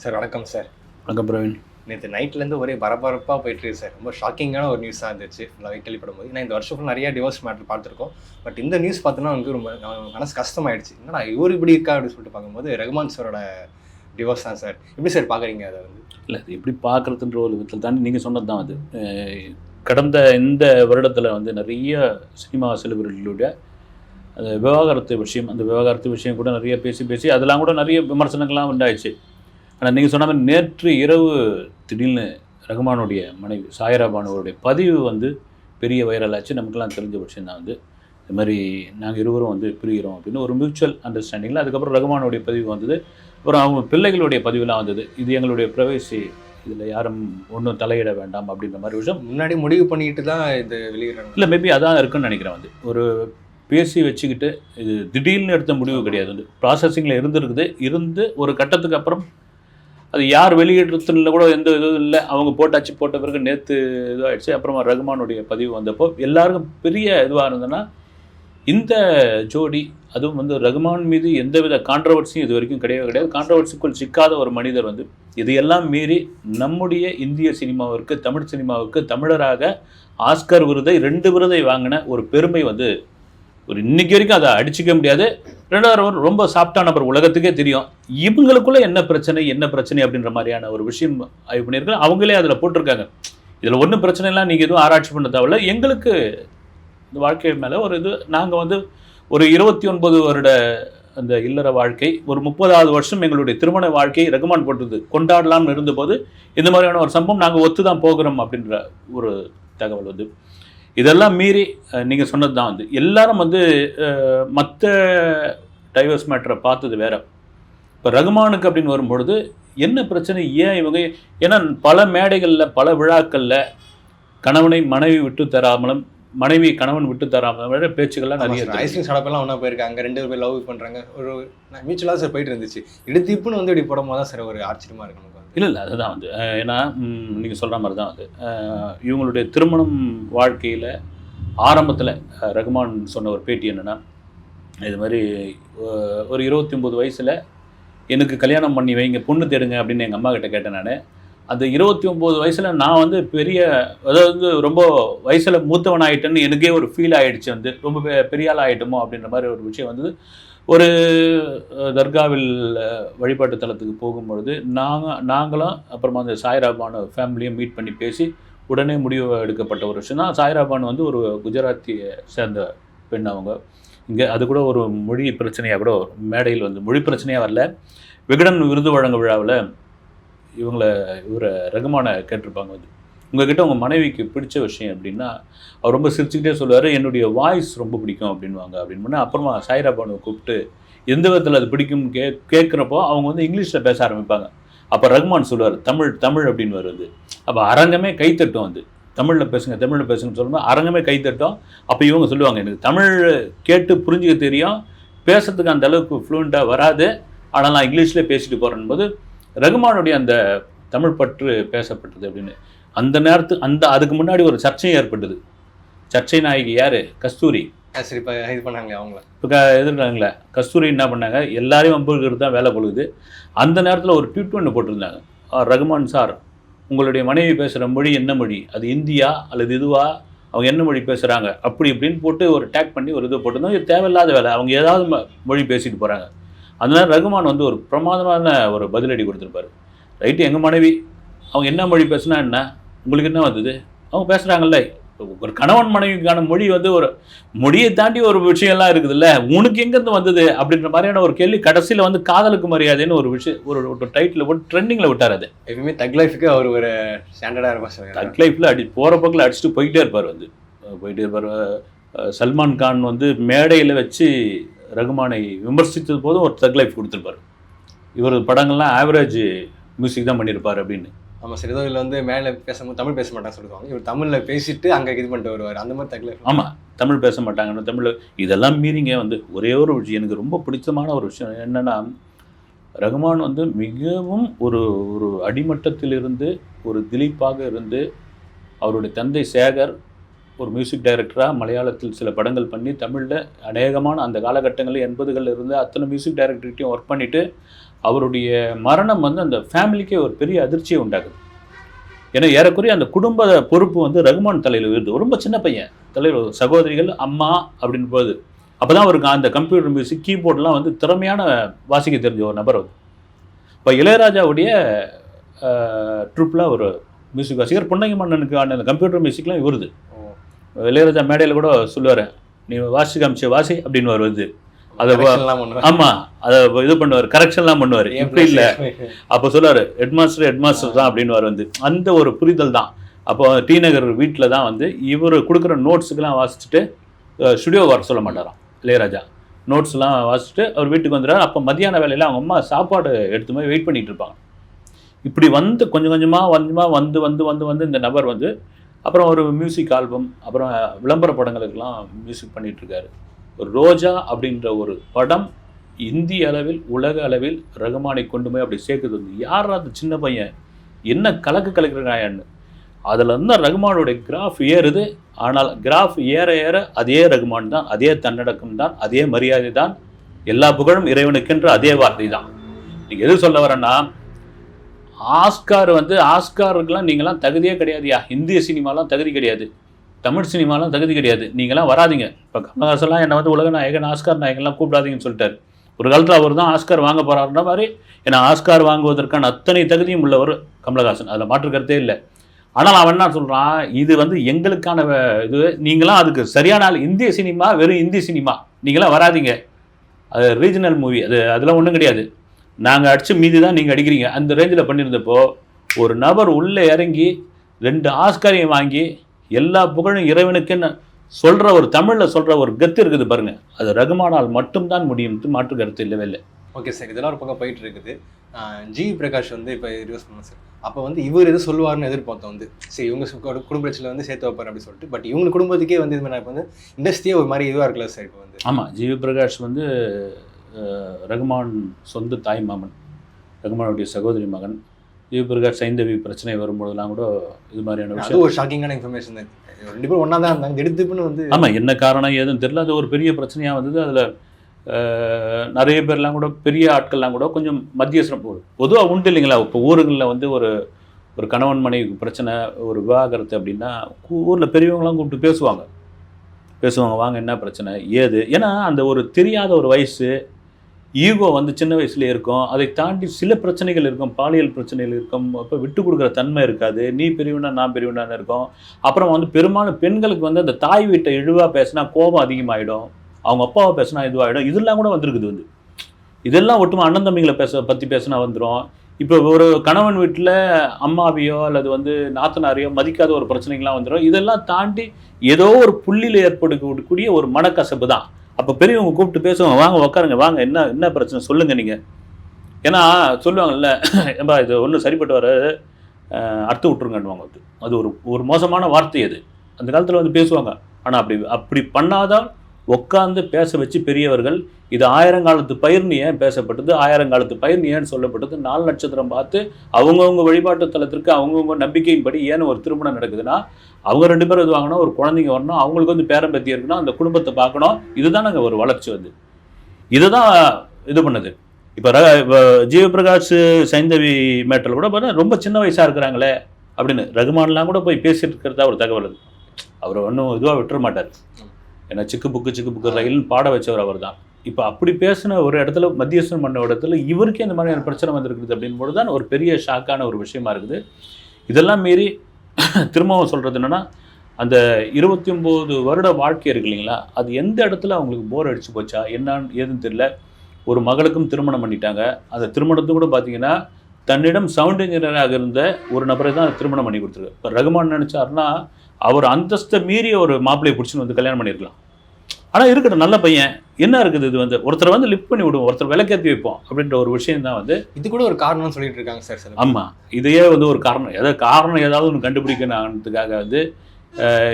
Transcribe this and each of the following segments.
Sir வணக்கம் sir. வணக்கம் பிரவீன். நேற்று நைட்லேருந்து ஒரே பரபரப்பாக போயிட்டு சார். ரொம்ப ஷாக்கிங்கான ஒரு நியூஸாக இருந்துச்சு. ஃபுல்லாக கேள்விப்படும் போது. ஏன்னா இந்த வருஷம் ஃபுல்லாக நிறைய டிவோர்ஸ் மேட்டர் பார்த்துருக்கோம். பட் இந்த நியூஸ் பார்த்தோன்னா வந்து ரொம்ப மனசு கஷ்டமாயிடுச்சு. என்னடா இவர் இப்படி இருக்கா அப்படின்னு சொல்லிட்டு பார்க்கும்போது ரகுமான் சாரோட டிவோர்ஸ் தான் சார். எப்படி சார் பார்க்குறீங்க அதை வந்து? இல்லை அது எப்படி பார்க்குறதுன்ற ஒரு விதத்தில் தாண்டி நீங்கள் சொன்னது தான் அது கடந்த இந்த வருடத்தில் வந்து நிறைய சினிமா செலிபிரிட்டிகளுடைய அந்த விவாகரத்து விஷயம் அந்த விவாகரத்து விஷயம் கூட நிறைய பேசி பேசி அதெல்லாம் கூட நிறைய விமர்சனங்கள்லாம் உண்டாயிடுச்சு. ஆனால் நீங்கள் சொன்ன மாதிரி நேற்று இரவு திடீர்னு ரகுமானுடைய மனைவி சாயரா பானுவோடைய பதிவு வந்து பெரிய வைரல் ஆச்சு. நமக்கெல்லாம் தெரிஞ்ச விஷயம் தான் வந்து இந்த மாதிரி நாங்கள் இருவரும் வந்து பிரிகிறோம் அப்படின்னு ஒரு மியூச்சுவல் அண்டர்ஸ்டாண்டிங்கில் அதுக்கப்புறம் ரகுமானுடைய பதிவு வந்தது. அப்புறம் அவங்க பிள்ளைகளுடைய பதிவுலாம் வந்தது. இது எங்களுடைய பிரவேசி இதில் யாரும் ஒன்றும் தலையிட வேண்டாம் அப்படின்ற மாதிரி விஷயம். முன்னாடி முடிவு பண்ணிட்டு தான் இது வெளியிடறாங்க. இல்லை மேபி அதான் இருக்குன்னு நினைக்கிறேன் வந்து. ஒரு பேசி வச்சுக்கிட்டு இது திடீர்னு எடுத்த முடிவு கிடையாது. வந்து ப்ராசஸிங்கில் இருந்திருக்குது. இருந்து ஒரு கட்டத்துக்கு அப்புறம் அது யார் வெளியிடுறதுல கூட எந்த இதுவும் இல்லை. அவங்க போட்டாச்சு போட்ட பிறகு நேற்று இதுவாகிடுச்சு அப்புறமா ரகுமானுடைய பதிவு வந்தப்போ எல்லாருக்கும் பெரிய இதுவாக இருந்ததுன்னா இந்த ஜோடி அதுவும் வந்து ரகுமான் மீது எந்தவித கான்ட்ரவர்சியும் இது வரைக்கும் கிடையவே கிடையாது. கான்ட்ரவர்சிக்குள் சிக்காத ஒரு மனிதர் வந்து இதையெல்லாம் மீறி நம்முடைய இந்திய சினிமாவிற்கு தமிழ் சினிமாவுக்கு தமிழராக ஆஸ்கர் விருதை ரெண்டு விருதை வாங்கின ஒரு பெருமை வந்து ஒரு இன்னைக்கு வரைக்கும் அதை அடிச்சிக்க முடியாது. ரெண்டாவது ஒரு ரொம்ப சாஃப்டா நபர் உலகத்துக்கே தெரியும். இவங்களுக்குள்ள என்ன பிரச்சனை என்ன பிரச்சனை அப்படின்ற மாதிரியான ஒரு விஷயம் ஆய்வு பண்ணியிருக்காங்க. அவங்களே அதில் போட்டிருக்காங்க. இதில் ஒன்றும் பிரச்சனை இல்லை நீங்கள் எதுவும் ஆராய்ச்சி பண்ண தேவையில்ல. எங்களுக்கு இந்த வாழ்க்கை மேலே ஒரு இது நாங்கள் வந்து ஒரு இருபத்தி ஒன்பது வருட அந்த இல்லற வாழ்க்கை ஒரு முப்பதாவது வருஷம் எங்களுடைய திருமண வாழ்க்கையை ரகுமான் போட்டது கொண்டாடலாம்னு இருந்தபோது இந்த மாதிரியான ஒரு சம்பவம் நாங்கள் ஒத்து தான் போகிறோம் அப்படின்ற ஒரு தகவல் வந்து இதெல்லாம் மீறி நீங்கள் சொன்னது தான் வந்து எல்லாரும் வந்து மற்ற டைவர்ஸ் மேட்டரை பார்த்தது வேற. இப்போ ரகுமானுக்கு அப்படின்னு வரும்பொழுது என்ன பிரச்சனை? ஏன் இவங்க ஏன்னா பல மேடைகளில் பல விழாக்களில் கணவனை மனைவி விட்டு தராமலும் மனைவி கணவன் விட்டு தராமலும் பேச்சுக்கள்லாம் நிறைய. ஐஸ்கிரீம் ஷாப்பெல்லாம் ஒன்றா போயிருக்காங்க. ரெண்டு பேர் லவ் பண்ணுறாங்க ஒரு மியூச்சுவலாக சார் போயிட்டு இருந்துச்சு. இடுத்திப்புன்னு வந்து இப்படி போடும் போது தான் சார் ஒரு ஆச்சரியமாக இருக்கு நமக்கு. வந்து இல்லை இல்லை அதுதான் வந்து. ஏன்னா நீங்கள் சொல்கிற மாதிரி தான் வந்து இவங்களுடைய திருமணம் வாழ்க்கையில் ஆரம்பத்தில் ரகுமான் சொன்ன ஒரு பேட்டி என்னென்னா இது மாதிரி ஒரு இருபத்தி ஒம்பது வயசில் எனக்கு கல்யாணம் பண்ணி வைங்க பொண்ணு தேடுங்க அப்படின்னு எங்கள் அம்மா கிட்ட கேட்டேன் நான். அந்த இருபத்தி ஒம்பது வயசில் நான் வந்து பெரிய அதாவது வந்து ரொம்ப வயசில் மூத்தவன் ஆகிட்டேன்னு எனக்கே ஒரு ஃபீல் ஆகிடுச்சு வந்து. ரொம்ப பெரிய ஆள் ஆகிட்டோமோ அப்படின்ற மாதிரி ஒரு விஷயம் வந்து ஒரு தர்காவில் வழிபாட்டு தலத்துக்கு போகும்பொழுது நாங்கள் நாங்களும் அப்புறமா அந்த சாய்ராபானு ஃபேமிலியும் மீட் பண்ணி பேசி உடனே முடிவு எடுக்கப்பட்ட ஒரு விஷயம் தான். சாய்ராபான் வந்து ஒரு குஜராத்தியை சேர்ந்த பெண் அவங்க. இங்கே அது கூட ஒரு மொழி பிரச்சனையாக கூட மேடையில் வந்து மொழி பிரச்சனையாக வரல. விகடன் விருது வழங்க விழாவில் இவங்களை இவரை ரகுமான கேட்டிருப்பாங்க வந்து. உங்ககிட்ட உங்கள் மனைவிக்கு பிடிச்ச விஷயம் அப்படின்னா அவர் ரொம்ப சிரிச்சுக்கிட்டே சொல்லுவார் என்னுடைய வாய்ஸ் ரொம்ப பிடிக்கும் அப்படின்வாங்க அப்படின்னு அப்புறமா சாய்ரா பானுவை கூப்பிட்டு எந்த விதத்தில் அது பிடிக்கும்? கே கேட்குறப்போ அவங்க வந்து இங்கிலீஷில் பேச ஆரம்பிப்பாங்க. அப்போ ரகுமான் சொல்லுவார் தமிழ் தமிழ் அப்படின்னு வருது. அப்போ அரங்கமே கைத்தட்டும் வந்து தமிழில் பேசுங்க தமிழில் பேசுங்கன்னு சொல்லும்போது அரங்கமே கைத்தட்டும். அப்போ இவங்க சொல்லுவாங்க எனக்கு தமிழ் கேட்டு புரிஞ்சுக்க தெரியும். பேசுறதுக்கு அந்த அளவுக்கு ஃப்ளூயண்ட்டாக வராது. ஆனால் நான் இங்கிலீஷில் பேசிட்டு போகிறேன் போது ரகுமானுடைய அந்த தமிழ் பற்று பேசப்பட்டது அப்படின்னு. அந்த நேரத்து அந்த அதுக்கு முன்னாடி ஒரு சர்ச்சையும் ஏற்பட்டது. சர்ச்சை நாயகி யார்? கஸ்தூரி. சரி இப்போ இது பண்ணாங்க அவங்கள? இப்போ க எதிர்க்காங்களே கஸ்தூரி என்ன பண்ணாங்க? எல்லாரையும் வம்புகிறது தான் வேலை பொழுது அந்த நேரத்தில் ஒரு ட்வீட் ஒன்று போட்டிருந்தாங்க. "ஆ, ரகுமான் சார் உங்களுடைய மனைவி பேசுகிற மொழி என்ன மொழி? அது இந்தியா அல்லது இதுவா? அவங்க என்ன மொழி பேசுகிறாங்க அப்படி இப்படின்னு போட்டு ஒரு டேக் பண்ணி ஒரு இது போட்டிருந்தாங்க இது தேவையில்லாத வேலை. அவங்க ஏதாவது மொழி பேசிட்டு போகிறாங்க அதனால ரகுமான் வந்து ஒரு பிரமாதமான ஒரு பதிலடி கொடுத்துருப்பாரு. ரைட்டு எங்கள் மனைவி அவங்க என்ன மொழி பேசுனா என்ன? உங்களுக்கு என்ன வந்தது? அவங்க பேசுகிறாங்கல்ல ஒரு கணவன் மனைவிக்கான மொழி வந்து ஒரு மொழியை தாண்டி ஒரு விஷயம்லாம் இருக்குதுல்ல உனக்கு எங்கேருந்து வந்தது? அப்படின்ற மாதிரியான ஒரு கேள்வி கடைசியில் வந்து காதலுக்கு மரியாதைன்னு ஒரு விஷயம் ஒரு ஒரு டைட்டில் போட்டு ட்ரெண்டிங்கில் விட்டார் அது. எப்பயுமே தக் லைஃபுக்கு அவர் ஒரு ஸ்டாண்டர்டாக இருப்பா சார். தக் லைஃப்பில் அடி போகிற பக்கில் அடிச்சுட்டு போயிட்டே இருப்பார் வந்து. போயிட்டே இருப்பார். சல்மான் கான் வந்து மேடையில் வச்சு ரகுமானை விமர்சித்தது போதும் ஒரு தக் லைஃப் கொடுத்துருப்பாரு. இவர் படங்கள்லாம் ஆவரேஜ் மியூசிக் தான் பண்ணியிருப்பார் அப்படின்னு. ஆமாம் சரி ஏதோ இதில் வந்து மேலே பேசும்போது தமிழ் பேச மாட்டாங்க சொல்லுவாங்க இவர் தமிழில் பேசிட்டு அங்கே இது பண்ணிட்டு வருவார். அந்த மாதிரி தகவல் ஆமாம் தமிழ் பேச மாட்டாங்கன்னு தமிழ் இதெல்லாம் மீறிங்க வந்து ஒரே ஒரு விஷயம் எனக்கு ரொம்ப பிடிச்சமான ஒரு விஷயம் என்னென்னா ரகுமான் வந்து மிகவும் ஒரு ஒரு அடிமட்டத்திலிருந்து ஒரு திலீப்பாக இருந்து அவருடைய தந்தை சேகர் ஒரு மியூசிக் டைரக்டராக மலையாளத்தில் சில படங்கள் பண்ணி தமிழில் அநேகமான அந்த காலகட்டங்களில் எண்பதுகளில் இருந்து அத்தனை மியூசிக் டைரக்டர்கிட்டையும் ஒர்க் பண்ணிவிட்டு அவருடைய மரணம் வந்து அந்த ஃபேமிலிக்கே ஒரு பெரிய அதிர்ச்சியை உண்டாக்குது. ஏன்னா ஏறக்குறைய அந்த குடும்ப பொறுப்பு வந்து ரகுமான் தலையில் விழுது ரொம்ப சின்ன பையன் தலையில் சகோதரிகள் அம்மா அப்படின்னு போகுது அப்போ தான் அவருக்கு அந்த கம்ப்யூட்டர் மியூசிக் கீபோர்ட்லாம் வந்து திறமையான வாசிக்க தெரிஞ்ச ஒரு நபர் அவர். இப்போ இளையராஜாவுடைய ட்ரூப்பில் ஒரு மியூசிக் வாசிகர் புன்னகை மன்னனுக்கு ஆன அந்த கம்ப்யூட்டர் மியூசிக்லாம் இவருது. இளையராஜா மேடையில் கூட சொல்லுவார் நீ வாசி காமிச்சு வாசி அப்படின்னு வருது அதை Correctionலாம் பண்ணுவேன். ஆமா அதை இது பண்ணுவார் கரெக்ஷன்லாம் பண்ணுவார். இப்படி இல்லை. அப்போ சொல்லுவார் ஹெட்மாஸ்டர் ஹெட்மாஸ்டர் தான் அப்படின்னு வந்து. அந்த ஒரு புரிதல் தான். அப்போ டி நகர் வீட்டில் தான் வந்து இவர் கொடுக்குற நோட்ஸுக்கெல்லாம் வாசிச்சுட்டு ஸ்டுடியோ வர சொல்ல மாட்டாராம் இளையராஜா. நோட்ஸ்லாம் வாசிச்சுட்டு அவர் வீட்டுக்கு வந்துடுறாரு. அப்போ மத்தியான வேலையில் அவங்க அம்மா சாப்பாடு எடுத்து போய் வெயிட் பண்ணிட்டு இருப்பாங்க. இப்படி வந்து கொஞ்சம் கொஞ்சமாக கொஞ்சமாக வந்து வந்து வந்து வந்து இந்த நபர் வந்து அப்புறம் ஒரு மியூசிக் ஆல்பம் அப்புறம் விளம்பர படங்களுக்கெல்லாம் மியூசிக் பண்ணிட்டு இருக்காரு. ரோஜா அப்படின்ற ஒரு படம் இந்திய அளவில் உலக அளவில் ரகுமானை கொண்டு போய் அப்படி சேர்க்குது. வந்து யார் அந்த சின்ன பையன்? என்ன கலக்கு கலக்கிறாயான்னு. அதில் இருந்து ரகுமானுடைய கிராஃப் ஏறுது. ஆனால் கிராஃப் ஏற ஏற அதே ரகுமான் தான் அதே தன்னடக்கம் தான் அதே மரியாதை தான். எல்லா புகழும் இறைவனுக்கென்ற அதே வார்த்தை தான். நீங்கள் எது சொல்ல வரேன்னா ஆஸ்கார் வந்து ஆஸ்காருக்கெல்லாம் நீங்களாம் தகுதியே கிடையாதுயா. இந்திய சினிமாலாம் தகுதி கிடையாது. தமிழ் சினிமாலாம் தகுதி கிடையாது. நீங்களாம் வராதீங்க. இப்போ கமலஹாசன்லாம் என்னை வந்து உலக நாயகன் ஆஸ்கார் நாயகன்லாம் கூப்பிடாதீங்கன்னு சொல்லிட்டாரு. ஒரு காலத்தில் அவர் தான் ஆஸ்கார் வாங்க போகிறாருன்ற மாதிரி ஏன்னா ஆஸ்கார் வாங்குவதற்கான அத்தனை தகுதியும் உள்ளவர் கமலஹாசன். அதில் மாற்று கருத்தே இல்லை. ஆனால் அவன் என்ன சொல்கிறான் இது வந்து எங்களுக்கான இது நீங்களாம் அதுக்கு சரியான ஆள். இந்திய சினிமா வெறும் இந்தி சினிமா. நீங்களாம் வராதீங்க. அது ரீஜனல் மூவி அது அதெல்லாம் ஒன்றும் கிடையாது. நாங்கள் அடித்து மீதி தான் நீங்கள் அடிக்கிறீங்க. அந்த ரேஞ்சில் பண்ணியிருந்தப்போ ஒரு நபர் உள்ளே இறங்கி ரெண்டு ஆஸ்காரையும் வாங்கி எல்லா புகழும் இறைவனுக்குன்னு சொல்கிற ஒரு தமிழில் சொல்கிற ஒரு கத்து இருக்குது பாருங்க. அது ரகுமானால் மட்டும்தான் முடியும் மாற்று கருத்து இல்லவே இல்லை. ஓகே சார் இதெல்லாம் ஒரு பக்கம் போயிட்டு இருக்குது. ஜி. பிரகாஷ் வந்து இப்போ ரிவர்ஸ் பண்ணோம் சார் அப்போ வந்து இவர் எது சொல்லுவார்னு எதிர்பார்த்தோம் வந்து. சரி இவங்க சு- குடு- குடும்பத்தில் வந்து சேர்த்து வைப்பார் அப்படின்னு சொல்லிட்டு. பட் இவங்க குடும்பத்துக்கே வந்து இது மாதிரி இப்போ வந்து இண்டஸ்ட்ரியே ஒரு மாதிரி இதுவாக இருக்குல்ல சார் இப்போ வந்து. ஆமாம் ஜிவி பிரகாஷ் வந்து ரகுமான் சொந்த தாய் மாமன். ரகுமானுடைய சகோதரி மகன். ஜிவி பிரகாஷ் சைந்தவி பிரச்சனை வரும்போதெல்லாம் கூட இது மாதிரியான விஷயம். ஒரு ஷாக்கிங்கான இன்ஃபர்மேஷன் தான். ரெண்டு பேரும் ஒன்றா தான் இருந்தாங்க திடுத்துப்புன்னு வந்து ஆமாம் என்ன காரணம் ஏதுன்னு தெரியல. அது ஒரு பெரிய பிரச்சனையாக வந்தது. அதில் நிறைய பேர்லாம் கூட பெரிய ஆட்கள்லாம் கூட கொஞ்சம் மத்தியஸ்தம் பொதுவாக உண்டு இல்லைங்களா? இப்போ ஊருங்களில் வந்து ஒரு ஒரு கணவன் மனைவி பிரச்சனை ஒரு விவாகரத்து அப்படின்னா ஊரில் பெரியவங்களாம் கூப்பிட்டு பேசுவாங்க. பேசுவாங்க வாங்க என்ன பிரச்சனை? ஏது? ஏன்னா அந்த ஒரு தெரியாத ஒரு வயசு ஈகோ வந்து சின்ன வயசுல இருக்கும். அதை தாண்டி சில பிரச்சனைகள் இருக்கும். பாலியல் பிரச்சனைகள் இருக்கும். அப்போ விட்டு கொடுக்குற தன்மை இருக்காது. நீ பெரியவனா நான் பெரியவனான்னு இருக்கும். அப்புறம் வந்து பெரும்பாலும் பெண்களுக்கு வந்து அந்த தாய் வீட்டை இழிவாக பேசினா கோபம் அதிகமாகிடும் அவங்க அப்பாவை பேசினா இதுவாகிடும் இதெல்லாம் கூட வந்திருக்குது வந்து. இதெல்லாம் ஒட்டுமா அண்ணன் தம்பிகளை பேச பற்றி பேசினா வந்துடும் இப்போ ஒரு கணவன் வீட்டில் அம்மாவையோ அல்லது வந்து நாத்தனாரையோ மதிக்காத ஒரு பிரச்சனைகள்லாம் வந்துடும் இதெல்லாம் தாண்டி ஏதோ ஒரு புள்ளியில் ஏற்படக்கூடிய ஒரு மனக்கசப்பு தான். அப்போ பெரியவங்க கூப்பிட்டு பேசுவாங்க வாங்க உட்காருங்க வாங்க என்ன என்ன பிரச்சனை? சொல்லுங்க நீங்கள் ஏன்னா சொல்லுவாங்கல்ல ஏம்பா இது ஒன்றும் சரிப்பட்டு வர அறுத்து விட்ருங்கன்னுவாங்க அது. அது ஒரு ஒரு மோசமான வார்த்தை அது. அந்த காலத்தில் வந்து பேசுவாங்க. ஆனால் அப்படி அப்படி பண்ணாதான் உட்காந்து பேச வச்சு பெரியவர்கள் இது ஆயிரங்காலத்து பயிர்னு ஏன் பேசப்பட்டது? ஆயிரங்காலத்து பயிர்னு ஏன் சொல்லப்பட்டது? நாலு நட்சத்திரம் பார்த்து அவங்கவுங்க வழிபாட்டு தலத்திற்கு அவங்கவுங்க நம்பிக்கையின்படி ஏன் ஒரு திருமணம் நடக்குதுன்னா அவங்க ரெண்டு பேரும் இது வாங்கணும் ஒரு குழந்தைங்க வரணும் அவங்களுக்கு வந்து பேரம்பத்தி இருக்குன்னா அந்த குடும்பத்தை பார்க்கணும். இதுதான் நாங்கள் ஒரு வளர்ச்சி வந்து. இதுதான் இது பண்ணுது. இப்போ ர இப்போ ஜீவபிரகாஷ் சைந்தவி மேட்டரில் கூட பார்த்தா ரொம்ப சின்ன வயசாக இருக்கிறாங்களே அப்படின்னு ரகுமான்லாம் கூட போய் பேசிட்டு இருக்கிறதா ஒரு தகவல் அது. அவர் ஒன்றும் இதுவாக விட்டுற மாட்டார். ஏன்னா சிக்கு புக்கு சிக்கு புக்கு ரயில்னு பாட வச்சவர் அவர் தான் இப்போ அப்படி பேசின ஒரு இடத்துல மத்தியஸ்தம் பண்ண இடத்துல இவருக்கே இந்த மாதிரியான பிரச்சனை வந்திருக்குது அப்படின்போது தான் ஒரு பெரிய ஷாக்கான ஒரு விஷயமா இருக்குது. இதெல்லாம் மீறி திரும்பவும் சொல்கிறது என்னென்னா அந்த இருபத்தி ஒம்பது வருட வாழ்க்கை இருக்கு இல்லைங்களா? அது எந்த இடத்துல அவங்களுக்கு போர் அடிச்சு போச்சா? என்னன்னு ஏதுன்னு தெரியல. ஒரு மகளுக்கும் திருமணம் பண்ணிட்டாங்க. அந்த திருமணத்தும் கூட பார்த்தீங்கன்னா தன்னிடம் சவுண்ட் இன்ஜினியராக இருந்த ஒரு நபரை தான் திருமணம் பண்ணி கொடுத்துருக்கு. இப்போ ரகுமான் நினச்சாருன்னா அவர் அந்தஸ்தை மீறிய ஒரு மாப்பிள்ளையை பிடிச்சின்னு வந்து கல்யாணம் பண்ணியிருக்கலாம். ஆனால் இருக்கட்டும் நல்ல பையன். என்ன இருக்குது இது வந்து? ஒருத்தர் வந்து லிஃப்ட் பண்ணி விடுவோம் ஒருத்தர் விளக்கேற்றி வைப்போம் அப்படின்ற ஒரு விஷயம் தான் வந்து இது கூட ஒரு காரணம்னு சொல்லிட்டு இருக்காங்க சார் சில ஆமாம் இதையே வந்து ஒரு காரணம். ஏதாவது காரணம் ஏதாவது ஒன்று கண்டுபிடிக்கணுன்றதுக்காக வந்து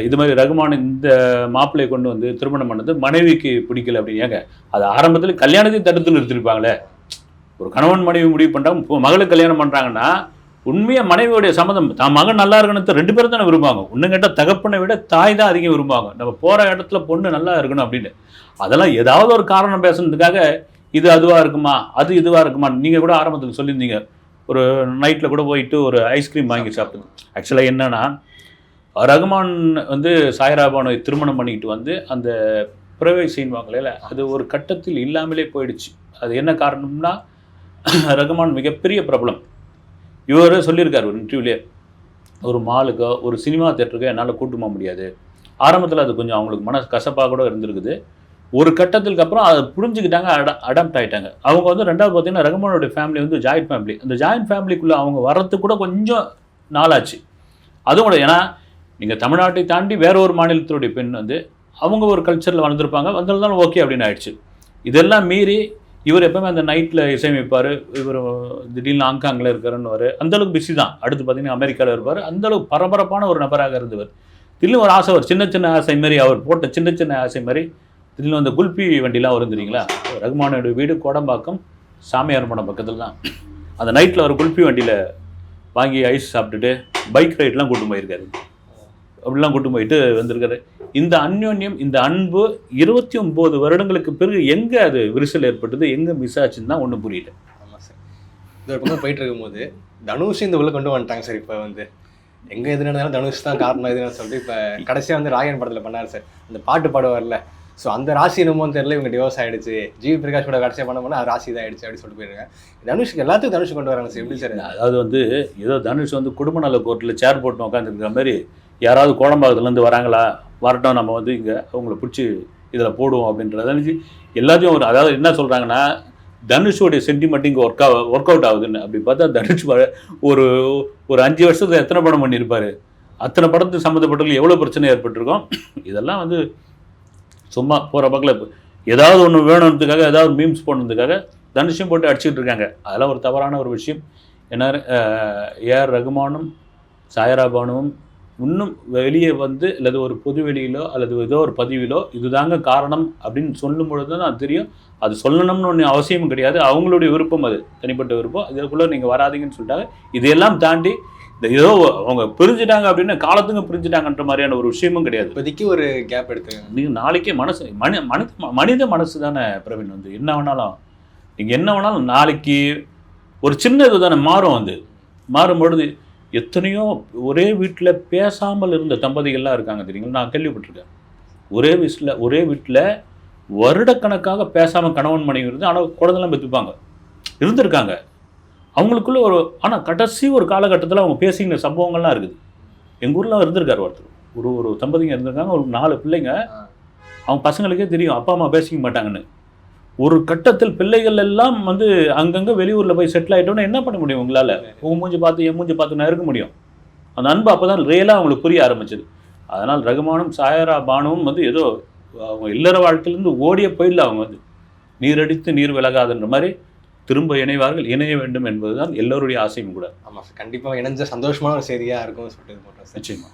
இது மாதிரி ரகுமான் இந்த மாப்பிள்ளையை கொண்டு வந்து திருமணம் பண்ணது மனைவிக்கு பிடிக்கல அப்படின்னு. ஏங்க அது ஆரம்பத்தில் கல்யாணத்தையும் தடுத்து நிறுத்திருப்பாங்களே. ஒரு கணவன் மனைவி முடிவு பண்ணுறாங்க மகளுக்கு கல்யாணம் பண்ணுறாங்கன்னா உண்மையாக மனைவியோடைய சம்மதம் தான் மகன் நல்லா இருக்கணும் ரெண்டு பேரும் தானே விரும்புவாங்க. ஒன்று கேட்டால் தகப்பனை விட தாய் தான் அதிகம் விரும்புவாங்க. நம்ம போகிற இடத்துல பொண்ணு நல்லா இருக்கணும் அப்படின்னு. அதெல்லாம் ஏதாவது ஒரு காரணம் பேசுனதுக்காக இது அதுவாக இருக்குமா அது இதுவாக இருக்குமா நீங்கள் கூட ஆரம்பத்தில் சொல்லியிருந்தீங்க. ஒரு நைட்டில் கூட போயிட்டு ஒரு ஐஸ்கிரீம் வாங்கி சாப்பிட்டு ஆக்சுவலாக என்னென்னா ரகுமான் வந்து சாய்ராபானை திருமணம் பண்ணிக்கிட்டு வந்து அந்த பிறவை செய்வாங்களே அது ஒரு கட்டத்தில் இல்லாமலே போயிடுச்சு. அது என்ன காரணம்னா ரகுமான் மிகப்பெரிய பிரபலம். இவரே சொல்லியிருக்காரு ஒரு இன்டர்வியூலே ஒரு மாலுக்கோ ஒரு சினிமா தேட்டருக்கோ என்னால் கூட்டு போக முடியாது. ஆரம்பத்தில் அது கொஞ்சம் அவங்களுக்கு மன கசப்பாக கூட இருந்திருக்குது. ஒரு கட்டத்துக்கு அப்புறம் அதை புரிஞ்சுக்கிட்டாங்க அட அடாப்ட் ஆகிட்டாங்க அவங்க வந்து ரெண்டாவது பார்த்தீங்கன்னா ரகுமானோட ஃபேமிலி வந்து ஜாயிண்ட் ஃபேமிலி அந்த ஜாயிண்ட் ஃபேமிலிக்குள்ளே அவங்க வர்றதுக்கு கூட கொஞ்சம் நாளாச்சு. அதுவும் கூட ஏன்னா நீங்கள் தமிழ்நாட்டை தாண்டி வேற ஒரு மாநிலத்தினுடைய பெண் வந்து அவங்க ஒரு கல்ச்சரில் வளர்ந்துருப்பாங்க. வந்திருந்தாலும் ஓகே அப்படின்னு ஆயிடுச்சு. இதெல்லாம் மீறி இவர் எப்பவுமே அந்த நைட்டில் இசையமைப்பார். இவர் திடீர்னு ஹாங்காங்கில் இருக்காருன்னு அந்தளவுக்கு பிஸி தான். அடுத்து பார்த்தீங்கன்னா அமெரிக்காவில் இருப்பார். அந்தளவுக்கு பரபரப்பான ஒரு நபராக இருந்தவர் திடீர்னு ஒரு ஆசை ஒரு சின்ன சின்ன ஆசை மாதிரி அவர் போட்ட சின்ன சின்ன ஆசை மாதிரி திடீர்னு அந்த குல்பி வண்டிலாம் வரும் தெரியுங்களா? ரகுமானோட வீடு கோடம்பாக்கம் சாமியார் மடம் பக்கத்தில் தான். அந்த நைட்டில் ஒரு குல்பி வண்டியில் வாங்கி ஐஸ் சாப்பிட்டுட்டு பைக் ரைட்லாம் கூட்டு போயிருக்காரு. அப்படிலாம் கூட்டு போயிட்டு வந்திருக்காரு. இந்த அந்யோன்யம் இந்த அன்பு இருபத்தி ஒன்பது வருடங்களுக்கு பிறகு எங்கே அது விரிசல் ஏற்பட்டது? எங்கே மிஸ் ஆச்சுன்னு தான் ஒன்றும் புரியல. ஆமாம் சார். இது ஒரு பக்கம் போயிட்டு இருக்கும்போது தனுஷ் இந்த உள்ள கொண்டு வந்துட்டாங்க சார். இப்போ வந்து எங்க எது நடந்தாலும் தனுஷ் தான் காரணம் எதுன்னு சொல்லிட்டு இப்போ கடைசியா வந்து ராயன் படத்துல பண்ணாரு சார். அந்த பாட்டு பாடுவார்ல ஸோ அந்த ராசி என்னமோ தெரியல இவங்க டிவோர்ஸ் ஆயிடுச்சு. ஜிவி பிரகாஷ் கூட கடைசியா பண்ண போனா அது ராசி தான் ஆயிடுச்சு அப்படின்னு சொல்லிட்டு போயிருக்காங்க. தனுஷ்க்கு எல்லாத்துக்கும் தனுஷ் கொண்டு வராங்க சார். எப்படி சார் அதாவது வந்து ஏதோ தனுஷ் வந்து குடும்ப நல கோர்ட்டில் சேர் போட்டு உட்காந்துருக்கிற மாதிரி யாராவது கோடம்பாக்கத்துலேருந்து வராங்களா? வரட்டும் நம்ம வந்து இங்கே அவங்கள பிடிச்சி இதில் போடுவோம் அப்படின்றத எல்லாத்தையும் ஒரு அதாவது என்ன சொல்கிறாங்கன்னா தனுஷோடைய சென்டிமெண்ட் இங்கே ஒர்க் ஆக ஒர்க் அவுட் ஆகுதுன்னு. அப்படி பார்த்தா தனுஷ் ஒரு ஒரு அஞ்சு வருஷத்துல எத்தனை படம் பண்ணியிருப்பார்? அத்தனை படத்துக்கு சம்மந்தப்பட்டவர்கள் எவ்வளோ பிரச்சனை ஏற்பட்டிருக்கும்? இதெல்லாம் வந்து சும்மா போகிற பக்கில் ஏதாவது ஒன்று வேணுன்றதுக்காக ஏதாவது மீம்ஸ் போடுறதுக்காக தனுஷும் போட்டு அடிச்சுட்டு இருக்காங்க. அதெல்லாம் ஒரு தவறான ஒரு விஷயம். என்ன ஏஆர் ரகுமானும் சாயரா பானுவும் இன்னும் வெளியே வந்து அல்லது ஒரு பொது வெளியிலோ அல்லது ஏதோ ஒரு பதிவிலோ இதுதாங்க காரணம் அப்படின்னு சொல்லும் பொழுது தான் தெரியும். அது சொல்லணும்னு ஒன்று அவசியமும் கிடையாது. அவங்களுடைய விருப்பம் அது. தனிப்பட்ட விருப்பம். இதுக்குள்ளே நீங்கள் வராதீங்கன்னு சொல்லிட்டாங்க. இதையெல்லாம் தாண்டி இந்த ஏதோ அவங்க பிரிஞ்சுட்டாங்க அப்படின்னு காலத்துக்கு பிரிஞ்சுட்டாங்கன்ற மாதிரியான ஒரு விஷயமும் கிடையாது. இப்போதைக்கு ஒரு கேப் எடுத்துங்க நீங்கள் நாளைக்கே மனசு மனி மனித மனித மனசு தானே பிரவீன் வந்து. என்ன வேணாலும். நீங்கள் என்ன வேணாலும் நாளைக்கு ஒரு சின்ன இது தானே மாறும் வந்து மாறும்பொழுது எத்தனையோ ஒரே வீட்டில் பேசாமல் இருந்த தம்பதிகள்லாம் இருக்காங்க தெரியுங்களா? நான் கேள்விப்பட்டிருக்கேன். ஒரே வீட்டில் ஒரே வீட்டில் வருடக்கணக்காக பேசாமல் கணவன் மனைவி இருந்து ஆனால் குழந்தைலாம் பெற்றுப்பாங்க. இருந்திருக்காங்க. அவங்களுக்குள்ள ஒரு ஆனால் கடைசி ஒரு காலகட்டத்தில் அவங்க பேசிக்கிற சம்பவங்கள்லாம் இருக்குது. எங்கள் ஊரில் இருந்திருக்காரு ஒருத்தர். ஒரு ஒரு தம்பதிங்க இருந்திருக்காங்க ஒரு நாலு பிள்ளைங்க. அவங்க பசங்களுக்கே தெரியும் அப்பா அம்மா பேசிக்க மாட்டாங்கன்னு. ஒரு கட்டத்தில் பிள்ளைகள் எல்லாம் வந்து அங்கங்கே வெளியூரில் போய் செட்டில் ஆகிட்டோன்னா என்ன பண்ண முடியும் உங்களால்? உங்க மூஞ்சி பார்த்து என் மூஞ்சி பார்த்து நான் இருக்க முடியும். அந்த அன்பு அப்போ தான் ரியலாக அவங்களுக்கு புரிய ஆரம்பிச்சது. அதனால் ரகுமானும் சாயரா பானுவும் வந்து ஏதோ அவங்க இல்லற வாழ்க்கையிலேருந்து ஓடிய போயிடல அவங்க வந்து. நீரடித்து நீர் விலகாதுன்ற மாதிரி திரும்ப இணைவார்கள். இணைய வேண்டும் என்பதுதான் எல்லோருடைய ஆசையும் கூட. ஆமா சார் கண்டிப்பா இணைஞ்ச சந்தோஷமான ஒரு செய்தியா இருக்கும்னு சொல்லிட்டு நிச்சயமா.